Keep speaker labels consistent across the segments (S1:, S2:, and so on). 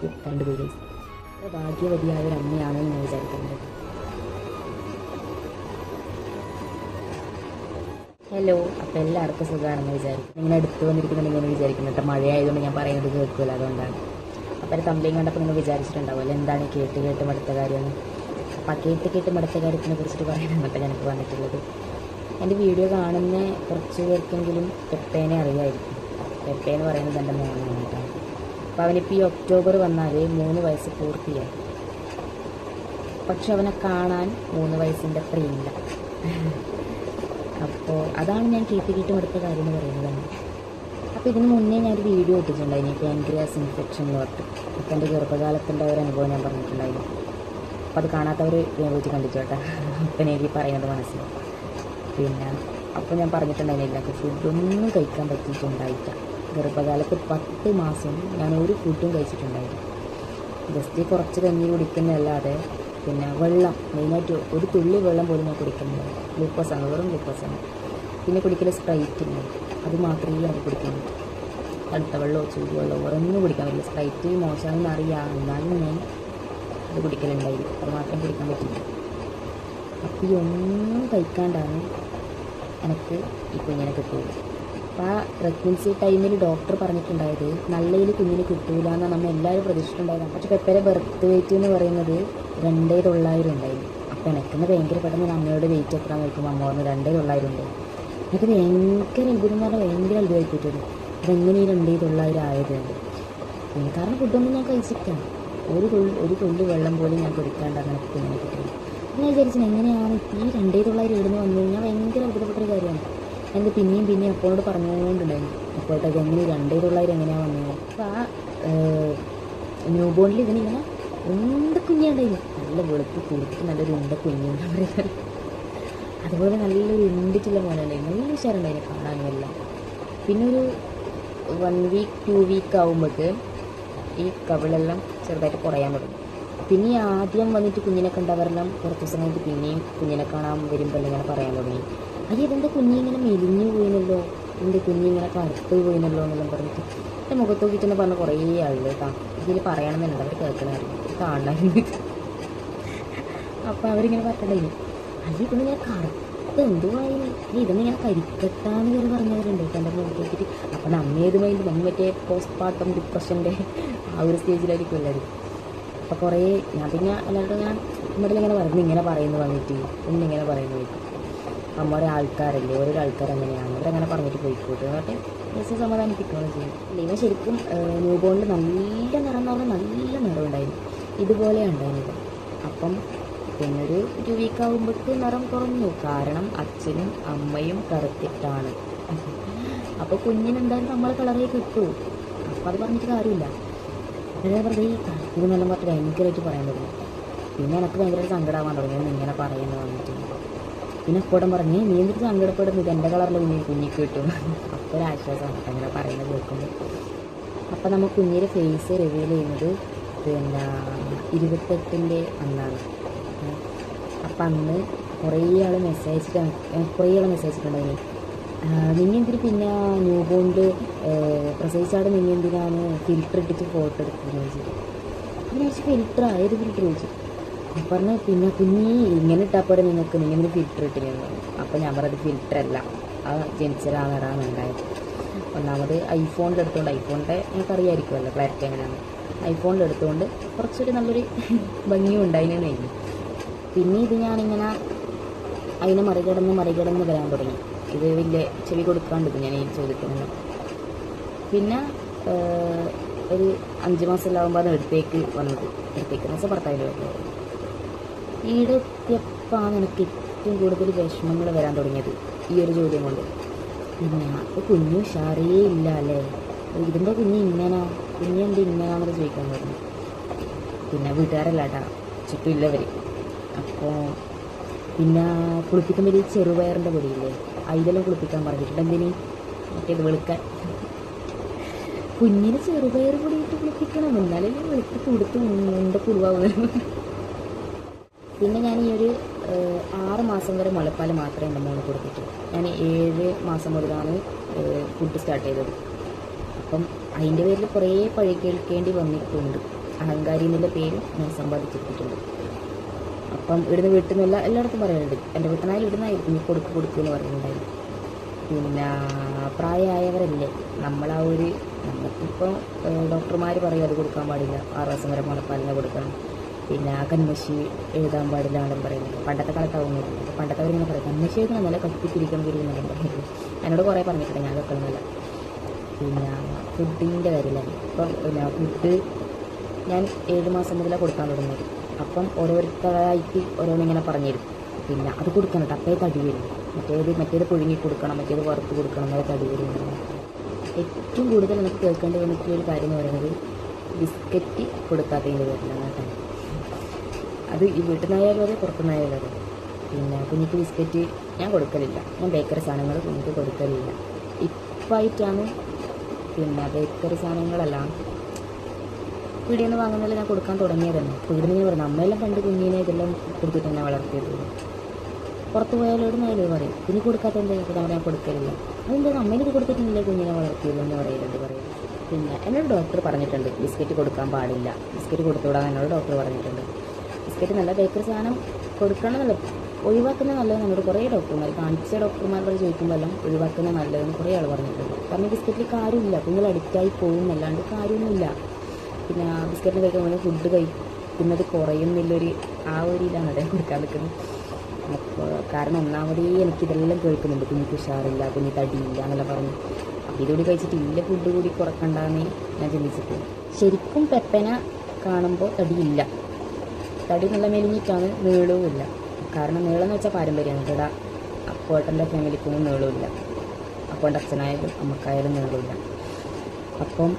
S1: പോയി ഗൈസ് ഭാഗ്യവതിയായ ഒരു അമ്മയാണെന്ന് ഞാൻ വിചാരിക്കുന്നത് ഹലോ അപ്പോൾ എല്ലാവർക്കും സുഖമാണെന്ന് വിചാരിക്കും ഇങ്ങനെ എടുത്തു വന്നിരിക്കുന്നുണ്ട് ഞാൻ വിചാരിക്കുന്നു. കേട്ടോ മഴയായതുകൊണ്ട് ഞാൻ പറയുന്നത് കേൾക്കില്ല അതുകൊണ്ടാണ്. അപ്പോൾ കംപ്ലൈന്റ് കണ്ടപ്പോൾ നിങ്ങൾ വിചാരിച്ചിട്ടുണ്ടാവുമല്ലോ എന്താണ് കേട്ട് കേട്ട് മടുത്ത കാര്യമെന്ന് ആ കേട്ട് കേട്ട് മടുത്ത കാര്യത്തിനെ കുറിച്ചിട്ട് പറയാനാണ് ഞാനിപ്പോൾ വന്നിട്ടുള്ളത്. എന്റെ വീഡിയോ കാണുന്ന കുറച്ച് പേർക്കെങ്കിലും പെപ്പേനെ അറിയായിരിക്കും. പെപ്പേ എന്ന് പറയുന്നത് എന്റെ മോനാണ് കേട്ടോ. അപ്പോൾ അവനിപ്പോൾ ഈ ഒക്ടോബർ വന്നാൽ മൂന്ന് വയസ്സ് പൂർത്തിയായി. പക്ഷെ അവനെ കാണാൻ മൂന്ന് വയസ്സിന്റെ അത്രയില്ല അപ്പോൾ അതാണ് ഞാൻ കീട്ടി കീട്ടും എടുത്ത കാര്യം എന്ന് പറയുന്നത്. അപ്പോൾ ഇതിന് മുന്നേ ഞാനൊരു വീഡിയോ ഇട്ടിട്ടുണ്ടായിരുന്നു പാൻക്രിയാസ് ഇൻഫെക്ഷൻ എന്ന് പറഞ്ഞിട്ട്. അപ്പോൾ എന്റെ ഗർഭകാലത്തിന്റെ ഒരു അനുഭവം ഞാൻ പറഞ്ഞിട്ടുണ്ടായിരുന്നു അപ്പോൾ അത് കാണാത്തവർ പോയിട്ട് കണ്ടിച്ചോട്ടെ അപ്പം എനിക്ക് പറയുന്നത് മനസ്സിലാവും പിന്നെ അപ്പോൾ ഞാൻ പറഞ്ഞിട്ടുണ്ടായിരുന്നില്ല ഫുഡൊന്നും കഴിക്കാൻ പറ്റിയിട്ടുണ്ടായില്ല. ഗർഭകാലത്ത് പത്ത് മാസം ഞാൻ ഒരു ഫുഡും കഴിച്ചിട്ടുണ്ടായിരുന്നു. ജസ്റ്റ് കുറച്ച് കഞ്ഞി കുടിക്കുന്നതല്ലാതെ പിന്നെ വെള്ളം മെയിനായിട്ട് ഒരു തുള്ളി വെള്ളം പോലും ഞാൻ കുടിക്കുന്നില്ല. ഗ്ലൂക്കോസാണ് വെറും ഗ്ലൂക്കോസാണ് പിന്നെ കുടിക്കുന്ന സ്പ്രൈറ്റ് ഇല്ല അത് മാത്രമേ ഞാൻ കുടിക്കാൻ പറ്റൂ തണുത്ത വെള്ളമോ ചൂടുവെള്ളമോ ഒന്നും കുടിക്കാൻ പറ്റില്ല. സ്പ്രൈറ്റ് മോശമാണെന്ന് അറിയാം എന്നാലും ഞാൻ അത് കുടിക്കലുണ്ടായില്ല അത് മാത്രം കുടിക്കാൻ പറ്റില്ല. അപ്പോൾ ഈ ഒന്നും കഴിക്കാണ്ടാണ് എനിക്ക് ഈ കുഞ്ഞിനെ കിട്ടുള്ളൂ അപ്പോൾ പ്രഗ്നൻസി ടൈമിൽ ഡോക്ടർ പറഞ്ഞിട്ടുണ്ടായത് നല്ലതിൽ കുഞ്ഞിന് കിട്ടൂല എന്നാണ് നമ്മൾ എല്ലാവരും പ്രതീക്ഷിച്ചിട്ടുണ്ടായിരുന്നു. പക്ഷേ പെപ്പരെ ബർത്ത് വെയിറ്റ് എന്ന് പറയുന്നത് രണ്ടേ തൊള്ളായിരം ഉണ്ടായിരുന്നു അപ്പോൾ എനിക്കെന്ന് ഭയങ്കര പെട്ടെന്ന് അമ്മയോട് വെയിറ്റ് എത്ര നോക്കുമ്പോൾ അമ്മ പറഞ്ഞു രണ്ടേ തൊള്ളായിരം ഉണ്ട്. എനിക്ക് ഭയങ്കര അത്ഭുതം പറഞ്ഞാൽ ഭയങ്കര അത്ഭുതമായി പറ്റുള്ളൂ അതെങ്ങനെ ഈ രണ്ടേ തൊള്ളായിരം ആയതുണ്ട് കാരണം ഫുഡൊന്നും ഞാൻ കഴിച്ചിട്ടാണ് ഒരു തുള്ളി ഒരു തുള്ളി വെള്ളം പോലും ഞാൻ കൊടുക്കാണ്ട് അങ്ങനെ കുഞ്ഞിനെ കിട്ടുന്നത് ഞാൻ വിചാരിച്ചു എങ്ങനെയാണ് ഈ രണ്ടേ തൊള്ളായിരം ഇടുന്ന് വന്നു കഴിഞ്ഞാൽ ഭയങ്കര അത്ഭുതപ്പെട്ടൊരു കാര്യമാണ്. എനിക്ക് പിന്നെയും പിന്നെയും അപ്പോഴോട് പറഞ്ഞുകൊണ്ടുണ്ടായിരുന്നു. അപ്പോഴത്തെ അത് എങ്ങനെ രണ്ടേ തൊള്ളായിരം എങ്ങനെയാണ് വന്നത് അപ്പോൾ ആ ന്യൂ ബോണിൽ ഇതിനിങ്ങനെ ഉണ്ട കുഞ്ഞുണ്ടായിരുന്നു. നല്ല വെളുപ്പ് കുളിച്ച് നല്ലൊരു ഉണ്ട കുഞ്ഞുണ്ടാ പറയുന്നത്. അതുപോലെ നല്ലൊരു ഉണ്ടിട്ടുള്ള മോനുണ്ടായിരുന്നു. നല്ല ഉഷാറുണ്ടായിരുന്നു കാണാനും എല്ലാം. പിന്നെ ഒരു വൺ വീക്ക് ടു വീക്ക് ആകുമ്പോഴേക്ക് ഈ കവിളെല്ലാം ചെറുതായിട്ട് കുറയാൻ തുടങ്ങി. പിന്നെ ആദ്യം വന്നിട്ട് കുഞ്ഞിനെ കണ്ടവരെല്ലാം കുറച്ച് ദിവസം കഴിഞ്ഞിട്ട് പിന്നെയും കുഞ്ഞിനെ കാണാൻ വരുമ്പോൾ ഇങ്ങനെ പറയാൻ തുടങ്ങി. അയ്യ ഇതെന്താ കുഞ്ഞിങ്ങനെ മെലിഞ്ഞു പോയിനല്ലോ എന്റെ കുഞ്ഞിങ്ങനെ കറുത്ത് പോയിനല്ലോ എന്നെല്ലാം പറഞ്ഞിട്ട്. എന്റെ മുഖത്ത് നോക്കിയിട്ട് പറഞ്ഞ കുറേ ആളുകൾ കേട്ടോ. ഇതിൽ പറയണമെന്നുണ്ട് അവർ കേൾക്കണമായിരുന്നു കാണാൻ. അപ്പോൾ അവരിങ്ങനെ പറഞ്ഞിട്ടുണ്ടായിരുന്നു അയ്യ ഞാൻ കറുത്ത് എന്തുവായി ഇതൊന്നും ഞാൻ കരിക്കട്ടാന്ന് കയറി പറഞ്ഞവരുണ്ട് കേട്ടോ എന്റെ മുഖത്ത് നോക്കിയിട്ട്. അപ്പം നമ്മ ഏത് മൈൻഡ് നമ്മൾ മറ്റേ പോസ്റ്റ് പാർട്ടം ഡിപ്രഷന്റെ ആ ഒരു സ്റ്റേജിലായിരിക്കും എല്ലാവരും അപ്പോൾ കുറേ ഞാൻ പിന്നെ എല്ലാവരോടും ഞാൻ ഇവിടെ ഇങ്ങനെ പറഞ്ഞു ഇങ്ങനെ പറയുന്നു വന്നിട്ട്. ഇന്നിങ്ങനെ പറയുന്നു പോയിട്ട് ഒരാൾക്കാരല്ലേ ഓരോ ആൾക്കാർ അങ്ങനെയാണ് അവരങ്ങനെ പറഞ്ഞിട്ട് പോയിക്കോട്ടെ. എന്നിട്ട് ജസ്റ്റ് സമാധാനിപ്പിക്കുകയാണ് ചെയ്യും ഇവ ശരിക്കും ന്യൂ ബോണിൽ നല്ല നിറം എന്ന് പറഞ്ഞാൽ നല്ല നിറം ഉണ്ടായിരുന്നു. ഇതുപോലെയാണ് ഉണ്ടായിരുന്നത്. അപ്പം പിന്നെ ഒരു ഒരു വീക്ക് ആകുമ്പോഴേക്ക് നിറം കുറഞ്ഞു. കാരണം അച്ഛനും അമ്മയും കറുത്തിട്ടാണ്. അപ്പോൾ കുഞ്ഞിനെന്തായാലും നമ്മളെ കളറേ കിട്ടൂ. അപ്പോൾ അത് പറഞ്ഞിട്ട് കാര്യമില്ല. അതായത് പറഞ്ഞത് ഈ കറുപ്പ് എന്നെല്ലാം പറഞ്ഞിട്ട് ഭയങ്കരമായിട്ട് പറയാൻ തുടങ്ങി. പിന്നെ എനിക്ക് ഭയങ്കര സങ്കടമാകാൻ തുടങ്ങി. ഇങ്ങനെ പറയുന്നത് വന്നിട്ട്. പിന്നെ കൂടെ പറഞ്ഞ് നീ എന്നിട്ട് സങ്കടപ്പെടുന്നു? എന്റെ കളറിൽ കുഞ്ഞി കുഞ്ഞിക്ക് കിട്ടും. അപ്പോൾ ഒരു ആശ്വാസമാണ് അങ്ങനെ പറയുന്നത് കേൾക്കുമ്പോൾ അപ്പോൾ നമ്മൾ കുഞ്ഞിന്റെ ഫേസ് റിവീൽ ചെയ്യുന്നത് പിന്നെ ഇരുപത്തെട്ടിന്റെ അന്നാണ്. അപ്പം അന്ന് കുറേ ആൾ മെസ്സേജ് കുറേ ആൾ മെസ്സേജ് ഇട്ടുണ്ടായിരുന്നു നിന്നെന്തിന് പിന്നെ ന്യൂ ബോണ്ട് പ്രസവിച്ചാട് നിങ്ങെന്തിനാണ് ഫിൽറ്റർ ഇട്ടിട്ട് ഫോട്ടോ എടുക്കുന്നത് ചോദിച്ചു അപ്പം ഞാൻ ഫിൽറ്റർ ഏത് ഫിൽറ്റർ ചോദിച്ചു. പറഞ്ഞു പിന്നെ കുഞ്ഞി ഇങ്ങനെ ഇട്ടാൽ പോരെ നിങ്ങൾക്ക് നിങ്ങൾ ഫിൽറ്റർ ഇട്ടിരുന്നു അപ്പോൾ അപ്പം ഞാൻ പറഞ്ഞത് ഫിൽറ്റർ അല്ല. ആ ജനിച്ചതാണെടാണ് ഉണ്ടായത്. ഒന്നാമത് ഐഫോണിൽ എടുത്തുകൊണ്ട് ഐഫോണിന്റെ എനിക്കറിയാമായിരിക്കുമല്ലോ ക്ലാരിറ്റി എങ്ങനെയാണ് ഐഫോണിൽ എടുത്തുകൊണ്ട് കുറച്ചൊരു നല്ലൊരു ഭംഗിയും ഉണ്ടായിരുന്നു കഴിഞ്ഞു പിന്നെ ഇത് ഞാനിങ്ങനെ അതിനെ മറികടന്ന് മറികടന്ന് വരാൻ തുടങ്ങി. ഇത് വലിയ ചെവി കൊടുക്കാണ്ട് ഞാൻ ഈ ചോദിക്കുന്നത്. പിന്നെ ഒരു അഞ്ച് മാസമെല്ലാകുമ്പോൾ അത് എടുത്തേക്ക് വന്നത്. എടുത്തേക്ക് വെച്ചാൽ ഭർത്താവിന്റെ വീട്ടിൽ ഈടെ എത്തിയപ്പോഴാണ് എനിക്ക് ഏറ്റവും കൂടുതൽ വിഷമങ്ങൾ വരാൻ തുടങ്ങിയത് ഈ ഒരു ചോദ്യം കൊണ്ട്. പിന്നെ അപ്പോൾ കുഞ്ഞു ഉഷാറേ ഇല്ല അല്ലേ? ഇതിന്റെ കുഞ്ഞ് ഇങ്ങനെ? കുഞ്ഞ് എന്ത് ഇങ്ങനെയാണെന്ന് ചോദിക്കാൻ തുടങ്ങി പിന്നെ വീട്ടുകാരല്ല കേട്ടാ ചുറ്റും ഇല്ലവർ അപ്പോൾ പിന്നെ കുളിപ്പിക്കുമ്പോൾ ഈ ചെറുപയറിന്റെ പൊടിയില്ലേ അതിലെല്ലാം കുളിപ്പിക്കാൻ പറഞ്ഞിട്ടുണ്ട് എന്തിന് മറ്റേത് വെളുക്കാൻ. കുഞ്ഞിന് ചെറുപയർ പൊടിയിട്ട് കുളിപ്പിക്കണം. എന്നാലും വെളുത്ത് കൊടുത്ത് മുണ്ട കുരുവാകുന്നു പിന്നെ ഞാൻ ഈ ഒരു ആറ് മാസം വരെ മുലപ്പാൽ മാത്രമേ എന്റെ മോന് കൊടുത്തിട്ടുള്ളൂ. ഞാൻ ഏഴ് മാസം മുതലാണ് ഫുഡ് സ്റ്റാർട്ട് ചെയ്തത്. അപ്പം അതിന്റെ പേരിൽ കുറേ പഴി കേൾക്കേണ്ടി വന്നിട്ടുണ്ട്. അഹങ്കാരി എന്നുള്ള പേര് ഞാൻ സമ്പാദിച്ചെടുത്തിട്ടുണ്ട് അപ്പം ഇവിടുന്ന് വീട്ടിൽ നിന്നല്ല എല്ലായിടത്തും പറയുന്നുണ്ട് എന്റെ വീട്ടിനായാലും ഇവിടുന്നായിരിക്കും നീ കൊടുക്ക് കൊടുക്കുക എന്ന് പറയുന്നുണ്ടായിരുന്നു പിന്നെ പ്രായമായവരല്ലേ നമ്മളാ ഒരു നമുക്കിപ്പോൾ ഡോക്ടർമാർ പറയും അത് കൊടുക്കാൻ പാടില്ല ആറ് മാസം വരെ മുലപ്പാലിനെ കൊടുക്കണം. പിന്നെ കന്മശി എഴുതാൻ പാടില്ല എന്നും പറയുന്നത് പണ്ടത്തെ കാലത്ത് കാലത്താവുന്നില്ല പണ്ടത്തെ അവരിങ്ങനെ പറയും കന്മശി എഴുതാൻ നല്ല കത്തിപ്പിരിക്കാൻ വരുമെന്നെല്ലാം പറയുന്നത് എന്നോട് കുറേ പറഞ്ഞിട്ടുണ്ട് ഞാൻ വെക്കണമെന്നില്ല പിന്നെ ഫുഡിന്റെ കാര്യമില്ല? ഇപ്പം പിന്നെ ഫുഡ് ഞാൻ ഏഴ് മാസം മുതലേ കൊടുക്കാൻ തുടങ്ങിയത്. അപ്പം ഓരോരുത്തരായിട്ട് ഓരോന്നിങ്ങനെ പറഞ്ഞു തരും. പിന്നെ അത് കൊടുക്കണം കേട്ടോ. അപ്പേ തടി വരും. മറ്റേത് മറ്റേത് പുഴുങ്ങി കൊടുക്കണം മറ്റേത് വറുത്ത് കൊടുക്കണം എന്നാൽ തടി വരും ഏറ്റവും കൂടുതൽ എനിക്ക് കേൾക്കേണ്ടി വന്നിട്ടുള്ള ഒരു കാര്യം എന്ന് പറയുന്നത് ബിസ്ക്കറ്റ് കൊടുക്കാത്തതിന്റെ പേരിലാണ് കേട്ടോ. അത് ഈ വീട്ടിൽ നിന്നായാലും അതെ പുറത്തുനിന്നായാലും അതെ. പിന്നെ കുഞ്ഞിക്ക് ബിസ്ക്കറ്റ് ഞാൻ കൊടുക്കലില്ല. ഞാൻ ബേക്കറി സാധനങ്ങൾ കുഞ്ഞിക്ക് കൊടുക്കലില്ല. ഇപ്പായിട്ടാണ് പിന്നെ ബേക്കറി സാധനങ്ങളെല്ലാം നിന്ന് വാങ്ങുന്നതിൽ ഞാൻ കൊടുക്കാൻ തുടങ്ങിയത് തന്നെ ഞാൻ പറഞ്ഞു അമ്മയെല്ലാം പണ്ട് കുഞ്ഞിനെ ഇതെല്ലാം കൊടുത്തിട്ട് തന്നെ വളർത്തിയത്. പുറത്ത് പോയാലോട് നിന്നായാലും പറയും കുഞ്ഞി കൊടുക്കാത്ത എന്താ? ഞാൻ പറയാൻ കൊടുക്കലില്ല അതെന്താണ് അമ്മേനെ കൊടുത്തിട്ടില്ല കുഞ്ഞിനെ വളർത്തിയത്? എന്ന് പറയും പിന്നെ എന്നോട് ഡോക്ടർ പറഞ്ഞിട്ടുണ്ട് ബിസ്ക്കറ്റ് കൊടുക്കാൻ പാടില്ല. ബിസ്ക്കറ്റ് കൊടുത്തുവിടാൻ എന്നോട് ഡോക്ടർ പറഞ്ഞിട്ടുണ്ട്. ബിസ്ക്കറ്റ് നല്ല ബേക്കറി സാധനം കൊടുക്കണമെന്നല്ല ഒഴിവാക്കുന്ന നല്ലതെന്ന് നമ്മൾ കുറേ ഡോക്ടർമാർ കാണിച്ച ഡോക്ടർമാരോട് ചോദിക്കുമ്പോൾ എല്ലാം ഒഴിവാക്കുന്ന നല്ലതെന്ന് കുറേ ആൾ പറഞ്ഞിട്ടുണ്ട്. കാരണം ബിസ്ക്കറ്റിൽ കാര്യമില്ല. കുഞ്ഞുങ്ങൾ അഡിക്റ്റായി പോകുന്നല്ലാണ്ട് കാര്യമൊന്നുമില്ല. പിന്നെ ബിസ്ക്കറ്റിന് കഴിക്കുമ്പോൾ ഫുഡ് കഴിക്കുന്നത് കുറയുന്നില്ലൊരു ആ ഒരു ഇതാണ് അദ്ദേഹം കൊടുക്കാൻ നിൽക്കുന്നത്. അപ്പോൾ കാരണം ഒന്നാമതേ എനിക്കിതെല്ലാം കേൾക്കുന്നുണ്ട്. കുഞ്ഞിക്ക് ഉഷാറില്ല കുഞ്ഞി തടിയില്ല എന്നെല്ലാം പറഞ്ഞു. അപ്പോൾ ഇതുകൂടി കഴിച്ചിട്ട് ഇല്ല ഫുഡ് കൂടി കുറക്കണ്ടെന്ന് ഞാൻ ചിന്തിച്ചിട്ട്. ശരിക്കും പെപ്പന കാണുമ്പോൾ തടിയില്ല. തടി നല്ല മെലിഞ്ഞിട്ടാണ് നീളവുമില്ല. കാരണം നീളം എന്ന് വെച്ചാൽ പാരമ്പര്യമാണ് കേടാ അപ്പോട്ടന്റെ ഫാമിലിക്കൊന്നും നീളമില്ല അപ്പോന്റെ അച്ഛനായാലും അമ്മക്കായാലും നീളമില്ല അപ്പം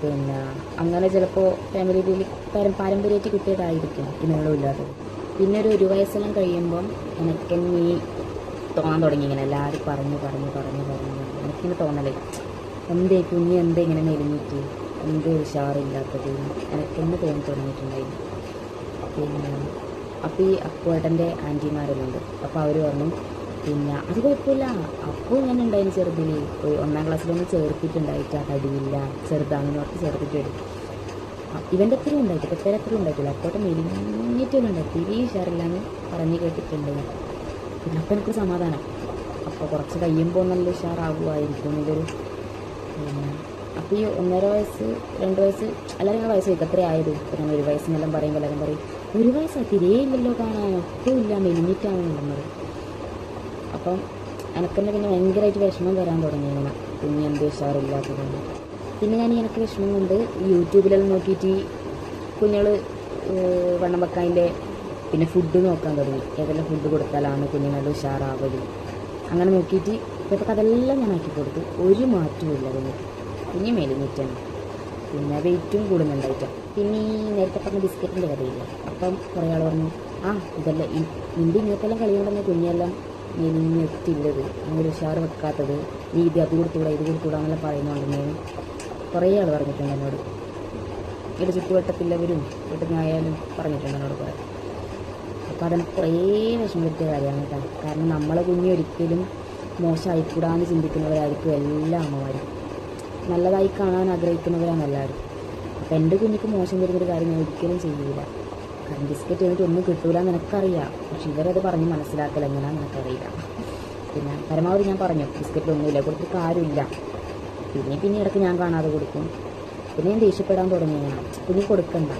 S1: പിന്നെ അങ്ങനെ ചിലപ്പോൾ ഫാമിലിയിൽ പാരം പാരമ്പര്യമായിട്ട് കിട്ടിയതായിരിക്കും. ഈ നീളമില്ലാതെ പിന്നെ ഒരു ഒരു വയസ്സെല്ലാം കഴിയുമ്പം എനിക്ക് ഈ തോന്നാൻ തുടങ്ങി ഇങ്ങനെ. എല്ലാവരും പറഞ്ഞു പറഞ്ഞു പറഞ്ഞു പറഞ്ഞു. എനിക്കിങ്ങനെ തോന്നലേ. എന്തേ കുഞ്ഞ് എന്തേ ഇങ്ങനെ മെലിഞ്ഞിട്ട്? എന്തേ ഉഷാറില്ലാത്തത്? എനിക്കെന്നെ തോന്നി തുടങ്ങിയിട്ടുണ്ടായിരുന്നു പിന്നെ അപ്പോൾ ഈ അപ്പുവേട്ടന്റെ ആന്റിമാരെല്ലാം ഉണ്ട് അപ്പോൾ അവർ പറഞ്ഞു പിന്നെ അത് കുഴപ്പമില്ല. അപ്പോൾ ഞാൻ ഉണ്ടായിരുന്നു ചെറുതിൽ ഒരു ഒന്നാം ക്ലാസ്സിലൊന്ന് ചേർത്തിട്ടുണ്ടായിട്ട് തടിയില്ല ചെറുതാണെന്ന് പറഞ്ഞ് ചേർത്തിട്ട് വരും ഇവന്റെ അത്രയും ഉണ്ടായിട്ട് പെപ്പേര അത്രയും ഉണ്ടായിട്ടില്ല. അപ്പോട്ട് മെലിഞ്ഞിട്ടൊന്നും ഉണ്ടായിട്ട് തിരി ഉഷാറില്ലാന്ന് പറഞ്ഞ് കേട്ടിട്ടുണ്ട്. പിന്നെ അപ്പോൾ എനിക്ക് സമാധാനം. അപ്പോൾ കുറച്ച് കഴിയുമ്പോൾ നല്ല ഉഷാറാകുമായിരിക്കും ഇതൊരു പിന്നെ അപ്പോൾ ഈ ഒന്നര വയസ്സ് രണ്ട് വയസ്സ് എല്ലാവരും ആ വയസ്സ് എത്ര ആയത്. പിന്നെ ഒരു വയസ്സെന്നെല്ലാം പറയുമ്പോൾ എല്ലാവരും പറയും ഒരു വയസ്സ് തിരേ ഇല്ലല്ലോ കാണാൻ ഒട്ടും ഇല്ല മെലിഞ്ഞിട്ടാണെന്നെല്ലാം പറയും. അപ്പം എനക്കെന്നെ പിന്നെ ഭയങ്കരമായിട്ട് വിഷമം വരാൻ തുടങ്ങി ഇങ്ങനെ കുഞ്ഞ് എന്ത് ഉഷാറില്ലാത്തതുകൊണ്ട് പിന്നെ ഞാൻ എനിക്ക് വിഷമം കൊണ്ട് യൂട്യൂബിലെല്ലാം നോക്കിയിട്ട് കുഞ്ഞുങ്ങൾ വണ്ണം വെക്കാതിന്റെ പിന്നെ ഫുഡ് നോക്കാൻ തുടങ്ങി. ഏതെല്ലാം ഫുഡ് കൊടുത്താലാണ് കുഞ്ഞുങ്ങളുടെ ഉഷാറാവൽ. അങ്ങനെ നോക്കിയിട്ട് ഇപ്പോഴത്തെ അതെല്ലാം ഞാൻ ആക്കി കൊടുത്തു. ഒരു മാറ്റവും ഇല്ല കുഞ്ഞിക്ക് കുഞ്ഞ് മെലിഞ്ഞിട്ടാണ്. പിന്നെ വെയിറ്റും കൂടുന്നുണ്ടായിട്ട്. പിന്നെ ഈ നേരത്തെ പറഞ്ഞ ബിസ്ക്കറ്റിന്റെ കഥയില്ല? അപ്പം കുറേ ആൾ പറഞ്ഞു ആ ഇതല്ല ഇ- നിന്റെ ഇങ്ങനത്തെല്ലാം കളിയുണ്ടെന്ന് കുഞ്ഞെല്ലാം മെലിഞ്ഞെത്തില്ലത് അങ്ങനെ ഉഷാറ് വെക്കാത്തത്. ഈ ഇത് അത് കൊടുത്തുകൂടാ ഇത് കൊടുത്തുകൂടാ എന്നെല്ലാം പറയുന്നുണ്ടെന്ന് കുറേ ആൾ പറഞ്ഞിട്ടുണ്ട് എന്നോട്. ഇവിടെ ചുറ്റുവട്ടത്തില്ലവരും വീട്ടിൽ നിന്നായാലും പറഞ്ഞിട്ടുണ്ട് എന്നോട് കുറേ. അപ്പോൾ അതിന് കുറേ വിഷമം പറ്റിയ കാര്യമാണ് കേട്ടോ. കാരണം നമ്മളെ കുഞ്ഞ് ഒരിക്കലും മോശമായിക്കൂടാന്ന് ചിന്തിക്കുന്നവരായിരിക്കും എല്ലാ അമ്മമാരും. നല്ലതായി കാണാൻ ആഗ്രഹിക്കുന്നവരാണ് എല്ലാവരും. അപ്പോൾ എന്റെ കുഞ്ഞിക്ക് മോശം വരുന്നൊരു കാര്യം ഞാൻ ഒരിക്കലും ചെയ്യൂല. കാരണം ബിസ്ക്കറ്റ് ചെയ്തിട്ട് ഒന്നും കിട്ടൂല നിനക്കറിയാം പക്ഷെ ഇവരത് പറഞ്ഞ് മനസ്സിലാക്കൽ എങ്ങനെയാണെന്ന് എനിക്കറിയില്ല. പിന്നെ പരമാവധി ഞാൻ പറഞ്ഞു ബിസ്ക്കറ്റിലൊന്നുമില്ല കൊടുത്തിട്ട് കാര്യമില്ല പിന്നെ പിന്നെ ഇടയ്ക്ക് ഞാൻ കാണാതെ കൊടുക്കും. പിന്നെ ഞാൻ ദേഷ്യപ്പെടാൻ തുടങ്ങി ഞാൻ. കുഞ്ഞി കൊടുക്കണ്ട.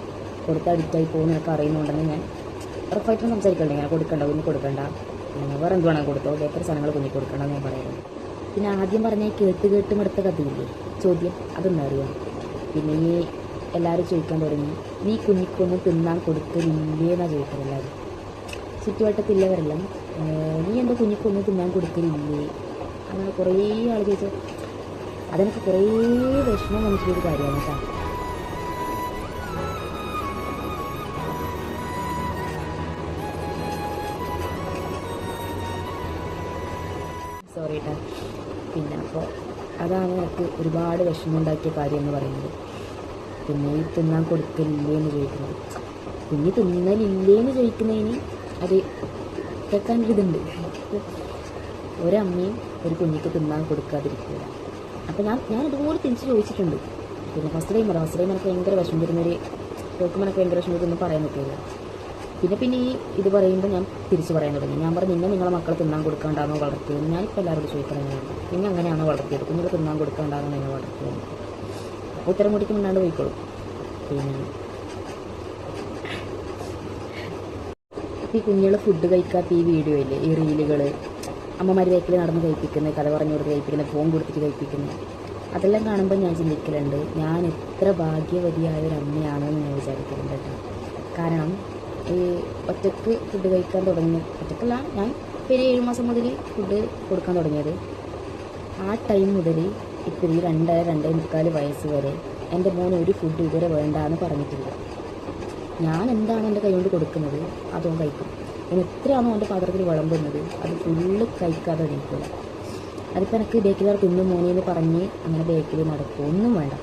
S1: കൊടുത്ത് അഡിക്റ്റായി പോകുന്ന എനിക്ക് അറിയുന്നുണ്ടെങ്കിൽ ഞാൻ ഉറപ്പായിട്ടും സംസാരിക്കണ്ട. ഇങ്ങനെ കൊടുക്കണ്ട കുഞ്ഞു കൊടുക്കണ്ട. പിന്നെ വേറെ എന്ത് വേണം കൊടുത്തോ. ബേക്കറി സാധനങ്ങൾ കുഞ്ഞു കൊടുക്കണ്ടെന്ന് ഞാൻ പറയുന്നത് പിന്നെ ആദ്യം പറഞ്ഞ കേട്ട് കേട്ട് മടുത്ത കഥയില്ലേ? ചോദ്യം അതൊന്നറിയാം പിന്നെ ഈ എല്ലാവരും ചോദിക്കാൻ തുടങ്ങി. നീ കുഞ്ഞിക്കൊന്നും തിന്നാൻ കൊടുക്കലില്ലേന്നാണ് ചോദിക്കുന്നത് എല്ലാവരും ചുറ്റുവട്ടത്തില്ലവരെല്ലാം നീ എന്റെ കുഞ്ഞിക്കൊന്നും തിന്നാൻ കൊടുക്കലില്ലേ? അങ്ങനെ കുറേ ആൾ ചോദിച്ചു. അതെനിക്ക് കുറേ വിഷമം നമുക്കൊരു കാര്യമാണ് കേട്ടോ. സോറി കേട്ടോ പിന്നെ അപ്പോൾ അതാണ് എനിക്ക് ഒരുപാട് വിഷമം ഉണ്ടാക്കിയ കാര്യം എന്ന് പറയുന്നത്. പിന്നെ ഈ തിന്നാൻ കൊടുക്കില്ലേ എന്ന് ചോദിക്കുന്നത്. പിന്നെ തിന്നലില്ലേ എന്ന് ചോദിക്കുന്നതിന് അത് കേൾക്കാൻ ഇതുണ്ട്. ഒരമ്മയും ഒരു കുഞ്ഞിക്ക് തിന്നാൻ കൊടുക്കാതിരിക്കില്ല അപ്പോൾ ഞാൻ ഞാൻ ഇതുപോലെ തിരിച്ച് ചോദിച്ചിട്ടുണ്ട്. പിന്നെ ഫസ്റ്റ് ടൈം ഫസ്റ്റ് ടൈം എനിക്ക് ഭയങ്കര വിഷമം വരുന്നൊരു ഡോക്യുമെന്റ് ഒക്കെ ഭയങ്കര വിഷമം തരുന്നു പറയാൻ പറ്റില്ല പിന്നെ പിന്നെ ഈ ഇത് പറയുമ്പോൾ ഞാൻ തിരിച്ചു പറയാൻ തുടങ്ങി. ഞാൻ പറഞ്ഞു നിന്നെ നിങ്ങളെ മക്കളെ തിന്നാൻ കൊടുക്കാണ്ടാണോ വളർത്തിയത്? ഞാനിപ്പോൾ എല്ലാവരോടും ചോദിക്കണമെന്നാണ് പിന്നെ അങ്ങനെയാണോ വളർത്തിയത്? കുഞ്ഞിനെ തിന്നാൻ കൊടുക്കാണ്ടാണോ നിങ്ങൾ വളർത്തിയത്? അപ്പോൾ ഉത്തരം മുടിക്ക് മുന്നാണ്ട് പോയിക്കോളും. പിന്നെ ഈ കുഞ്ഞുങ്ങൾ ഫുഡ് കഴിക്കാത്ത ഈ വീഡിയോ ഇല്ലേ? ഈ റീലുകൾ അമ്മമാർ വേക്കിൽ നടന്ന് കഴിപ്പിക്കുന്നത് കഥ പറഞ്ഞു കൊടുത്ത് കഴിപ്പിക്കുന്നത് ഫോൺ കൊടുത്തിട്ട് കഴിപ്പിക്കുന്നത് അതെല്ലാം കാണുമ്പോൾ ഞാൻ ചിന്തിക്കലുണ്ട് ഞാൻ എത്ര ഭാഗ്യവതിയായ ഒരു അമ്മയാണെന്ന് ഞാൻ വിചാരിക്കുന്നുണ്ട് കേട്ടോ. കാരണം ഒറ്റയ്ക്ക് ഫുഡ് കഴിക്കാൻ തുടങ്ങി. ഒറ്റക്കല്ല ഞാൻ പിന്നെ ഏഴ് മാസം മുതൽ ഫുഡ് കൊടുക്കാൻ തുടങ്ങിയത്. ആ ടൈം മുതൽ ഇപ്പോൾ ഈ രണ്ടര രണ്ടേ മുക്കാൽ വയസ്സ് വരെ എന്റെ മോൻ ഒരു ഫുഡ് ഇതുവരെ വേണ്ട എന്ന് പറഞ്ഞിട്ടില്ല. ഞാൻ എന്താണ് എന്റെ കൈ കൊണ്ട് കൊടുക്കുന്നത്? അതും കഴിക്കും. ഞാൻ എത്രയാണോ എന്റെ പാത്രത്തിൽ വിളമ്പുന്നത് അത് ഫുള്ള് കഴിക്കാതെ എണീക്കില്ല അതിപ്പോൾ എനിക്ക് ബേക്കിലാർ കുഞ്ഞു മോനെ എന്ന് പറഞ്ഞ് അങ്ങനെ ബേക്കിൽ നടക്കും. ഒന്നും വേണ്ട.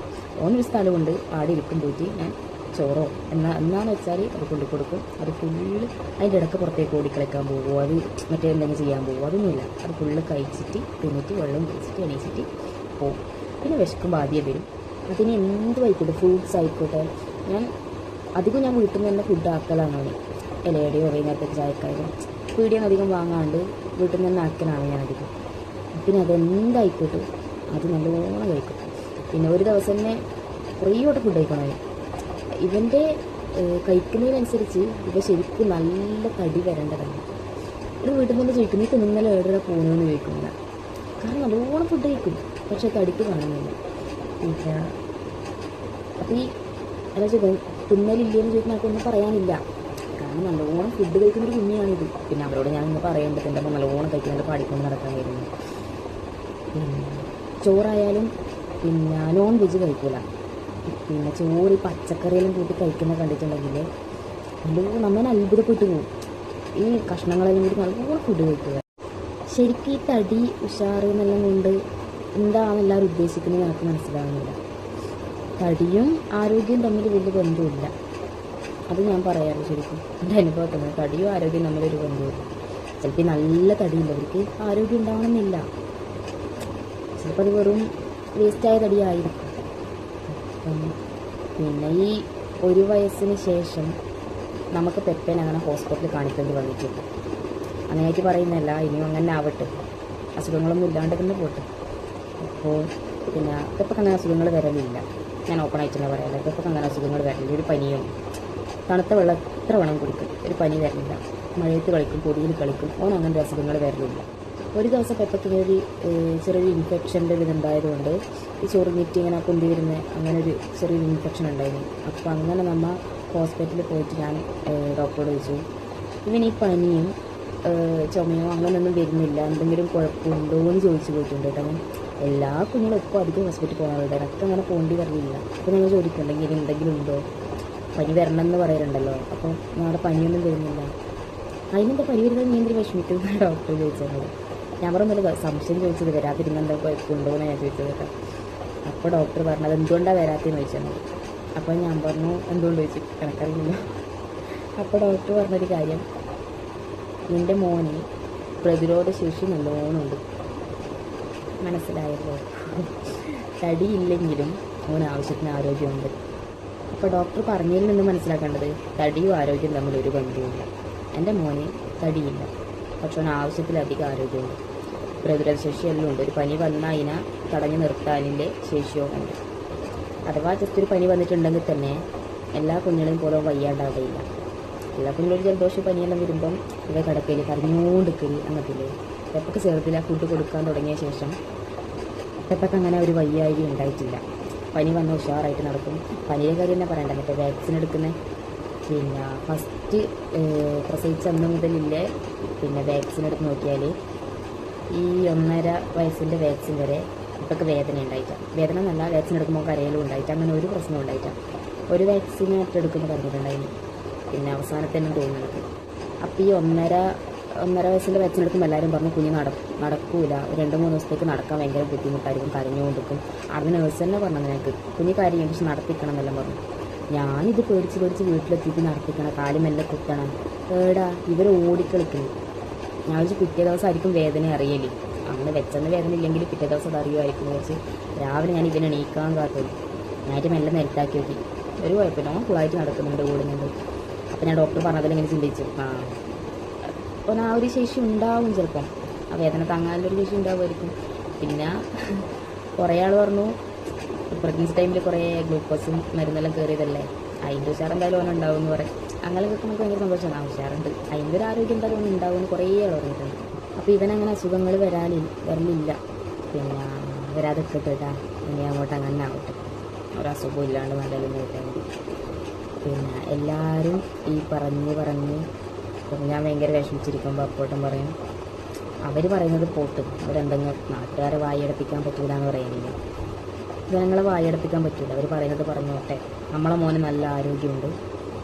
S1: ഓനൊരു സ്ഥലമുണ്ട് ആടെ ഇരിക്കും പോയിട്ട്. ഞാൻ ചോറോ. എന്നാ എന്നാന്ന് വെച്ചാൽ അത് കൊണ്ടു കൊടുക്കും. അത് ഫുള്ള് അതിന്റെ ഇടയ്ക്ക് പുറത്തേക്ക് ഓടിക്കളിക്കാൻ പോകുമോ അത് മറ്റേ എന്തെങ്കിലും ചെയ്യാൻ പോകുമോ അതൊന്നുമില്ല. അത് ഫുള്ള് കഴിച്ചിട്ട് തിന്നിട്ട് വെള്ളം കുടിച്ചിട്ട് എണീച്ചിട്ട് പോകും പിന്നെ വിശക്കുമ്പോൾ ആദ്യം വരും. അതിന് എന്ത് ആയിക്കോട്ടെ ഫ്രൂട്ട്സ് ആയിക്കോട്ടെ. ഞാൻ അധികം ഞാൻ വീട്ടിൽ നിന്ന് തന്നെ ഫുഡ് ആക്കലാണ് ഇലയുടെയോ വൈകുന്നേരത്തെ ചായക്കായാലും പീടിയൊന്നും അധികം വാങ്ങാണ്ട് വീട്ടിൽ നിന്ന് തന്നെ ആക്കലാണ് ഞാൻ അധികം. പിന്നെ അതെന്തായിക്കോട്ടെ അത് നല്ലോണം കഴിക്കും. പിന്നെ ഒരു ദിവസം തന്നെ കുറേ വട്ടം ഫുഡ് കഴിക്കണം അവന്. ഇവന്റെ കഴിക്കുന്നതിനനുസരിച്ച് ഇവ ശരിക്കും നല്ല തടി വരേണ്ടതാണ്. ഒരു വീട്ടിൽ നിന്ന് ചോദിക്കും നീ തിന്നലെ ഏഴര പോകുന്നതെന്ന് ചോദിക്കുന്നില്ല കാരണം നല്ലോണം ഫുഡ് കഴിക്കും പക്ഷെ തടിക്ക് കാണുന്നില്ല. പിന്നെ അപ്പോൾ ഈ എന്താ ചോദിക്കും തിന്നലില്ലെന്ന് ചോദിക്കുന്ന ആൾക്കൊന്നും പറയാനില്ല. കാരണം നല്ലോണം ഫുഡ് കഴിക്കുന്ന ഒരു കുഞ്ഞാണിത്. പിന്നെ അവരോട് ഞാൻ ഇന്ന് പറയേണ്ടത് എന്റെ നല്ലോണം കഴിക്കുന്നുണ്ട് പാടിക്കൊണ്ട് പിന്നെ ചോറായാലും പിന്നെ നോൺ വെജ് കഴിക്കൂല. പിന്നെ ചോറ് പച്ചക്കറിയെല്ലാം കൂട്ടി കഴിക്കുന്ന കണ്ടിട്ടുണ്ടെങ്കിൽ നല്ലോണം നമ്മൾ അത്ഭുതപ്പെട്ടു പോകും. ഈ കഷ്ണങ്ങളെല്ലാം കൂടി നല്ലോണം ഫുഡ് കഴിക്കുക. ശരിക്കും ഈ തടി ഉഷാറ് എന്നെല്ലാം കൊണ്ട് എന്താണ് എല്ലാവരും ഉദ്ദേശിക്കുന്നത് നമുക്ക് മനസ്സിലാവുന്നില്ല. തടിയും ആരോഗ്യവും തമ്മിൽ വലിയ ബന്ധമില്ല അത് ഞാൻ പറയാറ് ശരിക്കും. എന്റെ അനുഭവത്തിൽ തടിയും ആരോഗ്യവും തമ്മിലൊരു ബന്ധമില്ല ചിലപ്പോൾ നല്ല തടിയുള്ളവർക്ക് ആരോഗ്യം ഉണ്ടാവണമെന്നില്ല. ചിലപ്പോൾ അത് വെറും വേസ്റ്റായ തടിയായിരിക്കും. അപ്പം പിന്നെ ഈ ഒരു വയസ്സിന് ശേഷം നമുക്ക് പെപ്പൻ അങ്ങനെ ഹോസ്പിറ്റലിൽ കാണിക്കേണ്ടി വന്നിട്ടുണ്ട്. അങ്ങനെയായിട്ട് പറയുന്നതല്ല ഇനിയും അങ്ങനെ ആവട്ടെ. അസുഖങ്ങളൊന്നും ഇല്ലാണ്ട് തന്നെ പോട്ടെ. അപ്പോൾ പിന്നെ പെപ്പൊക്കെ അങ്ങനെ അസുഖങ്ങൾ വരലില്ല. ഞാൻ ഓപ്പൺ തന്നെ പറയാം പെപ്പൊക്കെ അങ്ങനെ അസുഖങ്ങൾ വരലില്ല. ഒരു പനിയും തണുത്ത വെള്ളം എത്ര വേണം കുടിക്കും ഒരു പനി വരലില്ല. മഴയത്ത് കളിക്കും പൊടിയിൽ കളിക്കും. ഓൻ അങ്ങനത്തെ അസുഖങ്ങൾ വരലില്ല. ഒരു ദിവസം പെപ്പയ്ക്ക് ഒരു ചെറിയൊരു ഇൻഫെക്ഷന്റെ ഇതുണ്ടായതുകൊണ്ട് ഈ ചൊറിഞ്ഞിട്ട് ഇങ്ങനെ പൊന്തി വരുന്ന അങ്ങനെ ഒരു ചെറിയൊരു ഇൻഫെക്ഷൻ ഉണ്ടായിരുന്നു. അപ്പോൾ അങ്ങനെ നമ്മൾ ഹോസ്പിറ്റലിൽ പോയിട്ട് ഞാൻ ഡോക്ടറോട് ചോദിച്ചു ഇവൻ ഈ പനിയും ചുമയോ അങ്ങനെയൊന്നും വരുന്നില്ല. എന്തെങ്കിലും കുഴപ്പമുണ്ടോ എന്ന് ചോദിച്ചു പോയിട്ടുണ്ട് കേട്ടോ എല്ലാ കുഞ്ഞുങ്ങളും ഇപ്പോൾ അധികം ഹോസ്പിറ്റലിൽ പോകാറുണ്ട് എനിക്ക് അങ്ങനെ പോകേണ്ടി വരില്ല അപ്പോൾ ഞങ്ങൾ ചോദിക്കുന്നുണ്ടെങ്കിൽ എന്തെങ്കിലും ഉണ്ടോ? പനി വരണം എന്ന് പറയാറുണ്ടല്ലോ അപ്പോൾ ഞങ്ങളുടെ പനിയൊന്നും വരുന്നില്ല. അതിനെന്താ പനി വരുന്നത്? നീ വിഷമിക്കുന്നു ഡോക്ടർ ചോദിച്ചത് ഞാൻ പറഞ്ഞത് സംശയം ചോദിച്ചത് വരാതിരുന്ന എന്താ കുഴപ്പമുണ്ടോ എന്ന് ഞാൻ ചോദിച്ചത് കേട്ടോ. അപ്പോൾ ഡോക്ടർ പറഞ്ഞത് എന്തുകൊണ്ടാണ് വരാത്തതെന്ന് ചോദിച്ചത് അപ്പോൾ ഞാൻ പറഞ്ഞു എന്തുകൊണ്ട്? ചോദിച്ചു. കണക്കറിയില്ല അപ്പോൾ ഡോക്ടർ പറഞ്ഞൊരു കാര്യം. നിന്റെ മോന് പ്രതിരോധ ശേഷി നല്ലോണമുണ്ട് മനസ്സിലായല്ലോ. തടിയില്ലെങ്കിലും മോൻ ആവശ്യത്തിന് ആരോഗ്യമുണ്ട്. അപ്പോൾ ഡോക്ടർ പറഞ്ഞതിൽ നിന്ന് മനസ്സിലാക്കേണ്ടത് തടിയും ആരോഗ്യം തമ്മിൽ ഒരു ബന്ധവുമില്ല. എന്റെ മോന് തടിയില്ല. അവൻ ആവശ്യത്തിലധികം ആരോഗ്യമുണ്ട്. പ്രതിരോധ ശേഷി എല്ലാം ഉണ്ട്. ഒരു പനി വന്നതിനാ തടഞ്ഞു നിർത്താനിന്റെ ശേഷിയോ ഉണ്ട് അഥവാ ജസ്റ്റ് ഒരു പനി വന്നിട്ടുണ്ടെങ്കിൽ തന്നെ എല്ലാ കുഞ്ഞുങ്ങളും പോലെ വയ്യാണ്ടാവുകയില്ല. എല്ലാ കുഞ്ഞുങ്ങളും ജലദോഷം പനിയെല്ലാം വരുമ്പം ഇവ കിടക്കൽ കരഞ്ഞോണ്ടിക്കൽ എന്നതില്ലേ പെപ്പൊക്കെ ചെറുതിൽ ആ ഫുഡ് കൊടുക്കാൻ തുടങ്ങിയ ശേഷം പെപ്പൊക്കെ അങ്ങനെ ഒരു വയ്യായി ഉണ്ടായിട്ടില്ല. പനി വന്ന ഉഷാറായിട്ട് നടക്കും. പനിയുടെ കാര്യം തന്നെ പറയണ്ട. മറ്റേ വാക്സിൻ എടുക്കുന്ന. പിന്നെ ഫസ്റ്റ് പ്രസവിച്ച അന്ന് മുതലില്ലേ പിന്നെ വാക്സിൻ എടുത്ത് നോക്കിയാൽ ഈ ഒന്നര വയസ്സിന്റെ വാക്സിൻ വരെ ഇപ്പോഴൊക്കെ വേദന ഉണ്ടായിട്ടാണ് വേദന എന്നല്ല വാക്സിൻ എടുക്കുമ്പോൾ കരയിലും ഉണ്ടായിട്ട്. അങ്ങനെ ഒരു പ്രശ്നം ഉണ്ടായിട്ടാണ് ഒരു വാക്സിൻ എടുക്കുമ്പോൾ പറഞ്ഞിട്ടുണ്ടായിരുന്നു. പിന്നെ അവസാനത്തെ തോന്നുന്നത് അപ്പോൾ ഈ ഒന്നര ഒന്നര വയസ്സിന്റെ വാക്സിൻ എടുക്കുമ്പോൾ എല്ലാവരും പറഞ്ഞു കുഞ്ഞ് നട നടക്കൂല. രണ്ട് മൂന്ന് ദിവസത്തേക്ക് നടക്കാൻ ഭയങ്കര ബുദ്ധിമുട്ടായിരിക്കും കരഞ്ഞുകൊണ്ടിരിക്കും. അവിടെ നേഴ്സ് തന്നെ പറഞ്ഞു നിനക്ക്. കുഞ്ഞ് കാര്യം പക്ഷെ നടത്തിക്കണം എന്നെല്ലാം പറഞ്ഞു. ഞാനിത് പേടിച്ച് പേടിച്ച് വീട്ടിലെത്തിയിട്ട് നടത്തിക്കണം കാലും എല്ലാം കുത്തണം. ഏടാ ഇവർ ഓടിക്കളിക്കുന്നു. ഞാൻ വെച്ച് പിറ്റേ ദിവസം ആയിരിക്കും വേദന അറിയൽ. അന്ന് വെച്ചെന്ന് വേദന ഇല്ലെങ്കിൽ പിറ്റേ ദിവസം അത് അറിയുമായിരിക്കും വെച്ച് രാവിലെ ഞാൻ ഇതിനെ എണീക്കാൻ കാത്തു. ഞാനിട്ട് മെല്ലെ നിരത്താക്കി നോക്കി. ഒരു കുഴപ്പമില്ല. ഓൻ ഫുള്ളായിട്ട് നടക്കുന്നുണ്ട് ഓടുന്നുണ്ട്. അപ്പം ഞാൻ ഡോക്ടർ പറഞ്ഞതിൽ ഇങ്ങനെ ചിന്തിച്ചു. ആ. അപ്പം ആ ഒരു ശേഷി ഉണ്ടാവും ചിലപ്പം. ആ വേദന താങ്ങാനുള്ളൊരു ശേഷി ഉണ്ടാവുമായിരിക്കും. പിന്നെ കുറേ ആൾ പറഞ്ഞു പ്രഗ്നൻസി ടൈമിൽ കുറേ ഗ്ലൂക്കോസും മരുന്നെല്ലാം കയറിയതല്ലേ അതിന്റെ ഉഷാർ എന്തായാലും ഓൻ ഉണ്ടാവും എന്ന് പറയും. അങ്ങനെ കേൾക്കുമ്പോൾ നമുക്ക് ഭയങ്കര സന്തോഷമാണ്. ആ ഉഷാറുണ്ട്. അതിന്റെ ഒരു ആരോഗ്യം എന്തായാലും ഓൻ ഉണ്ടാവും കുറേ പറഞ്ഞിട്ടുണ്ട് അപ്പോൾ ഇവനങ്ങനെ അസുഖങ്ങൾ വരാനി വരലില്ല പിന്നെ വരാതെ കേട്ടാ ഇനി അങ്ങോട്ട് അങ്ങനെ ആവട്ടെ. ഒരസുഖം ഇല്ലാണ്ട് നല്ലൊരു മതി പിന്നെ എല്ലാവരും ഈ പറഞ്ഞ് പറഞ്ഞ് ഞാൻ ഭയങ്കര വിഷമിച്ചിരിക്കുമ്പോൾ അപ്പോട്ടും പറയും അവർ പറയുന്നത് പോട്ട്. അവരെന്തെങ്കിലും നാട്ടുകാരെ വായടപ്പിക്കാൻ പറ്റൂല എന്ന് പറയുന്നില്ല ജനങ്ങളെ വായടപ്പിക്കാൻ പറ്റില്ല അവർ പറയുന്നത് പറഞ്ഞോട്ടെ. നമ്മളെ മോന് നല്ല ആരോഗ്യമുണ്ട്.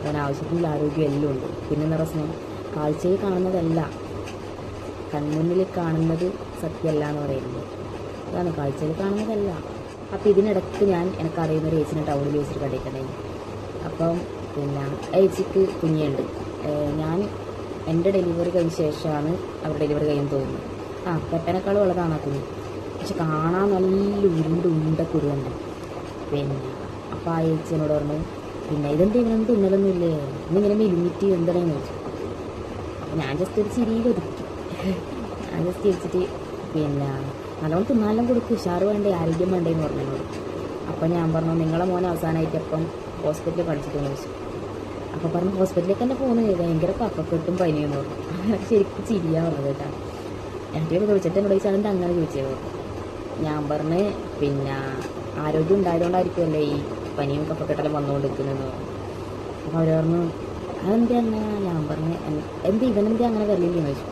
S1: അവൻ ആവശ്യത്തിനുള്ള ആരോഗ്യം എല്ലാം ഉണ്ട്. പിന്നെ എന്താ പ്രശ്നം? കാഴ്ചയിൽ കാണുന്നതല്ല. കൺമുന്നിൽ കാണുന്നത് സത്യമല്ല എന്ന് പറയുന്നത്. അതാണ് കാഴ്ചയിൽ കാണുന്നതല്ല. അപ്പോൾ ഇതിനിടയ്ക്ക് ഞാൻ എനിക്കറിയുന്ന ഒരു ഏച്ചിനെ ടൗണിൽ വെച്ചിട്ട് കണ്ടിട്ടുണ്ടായിരുന്നു അപ്പം പിന്നെ ഏച്ചിക്ക് കുഞ്ഞുണ്ട് ഞാൻ എന്റെ ഡെലിവറി കഴിഞ്ഞ ശേഷമാണ് അവർ ഡെലിവറി കഴിയുമെന്ന് തോന്നുന്നു ആ പെട്ടനേക്കാളും ഉള്ളതാണ് ആ കുഞ്ഞ്. പക്ഷെ കാണാൻ നല്ല ഉരുണ്ട് ഉണ്ട കുരുണ്ട് പിന്നെ അപ്പോൾ ആ ഏച്ചി എന്നോട് പറഞ്ഞു പിന്നെ ഇതെന്ത് ഇവനൊന്നും തിന്നലൊന്നും ഇല്ലേ ഇന്നിങ്ങനെ മെലിഞ്ഞിട്ട് എന്താണെന്ന് ചോദിച്ചു ഞാൻ ജസ്റ്റ് ഒരു ചിരിയിൽ ഒതുക്കി ഞാൻ ജസ്റ്റ് ചിരിച്ചിട്ട് പിന്നെ നല്ലോണം തിന്നാലും കൊടുക്കും ഉഷാറ് വേണ്ടേ ആരോഗ്യം വേണ്ടേ? എന്ന് പറഞ്ഞു എന്നോട്. അപ്പോൾ ഞാൻ പറഞ്ഞു നിങ്ങളെ മോൻ അവസാനമായിട്ട് അപ്പം ഹോസ്പിറ്റലിൽ പഠിച്ചിട്ടെന്ന് ചോദിച്ചു അപ്പോൾ പറഞ്ഞു ഹോസ്പിറ്റലിലേക്ക് തന്നെ പോകുന്നത് ഭയങ്കര കഫക്കെട്ടും പനിയെന്ന് പറഞ്ഞു. ശരിക്കും ചിരിയാ പറഞ്ഞത് കേട്ടോ. എന്റെ ചോദിച്ചിട്ട് എന്നോട് ചോദിച്ചാൽ അങ്ങനെ ചോദിച്ചത് ഞാൻ പറഞ്ഞ് പിന്നെ ആരോഗ്യം ഉണ്ടായതുകൊണ്ടായിരിക്കുമല്ലേ ഈ പനിയും കഫക്കെട്ടെല്ലാം വന്നുകൊണ്ടിരിക്കുന്നതെന്ന് പറഞ്ഞു അപ്പോൾ അവർ പറഞ്ഞു അതെന്താ അങ്ങനെ? ഞാൻ പറഞ്ഞു "എൻ- എന്ത് ഇവനെന്താ അങ്ങനെ വരലില്ലെന്ന് ചോദിച്ചു.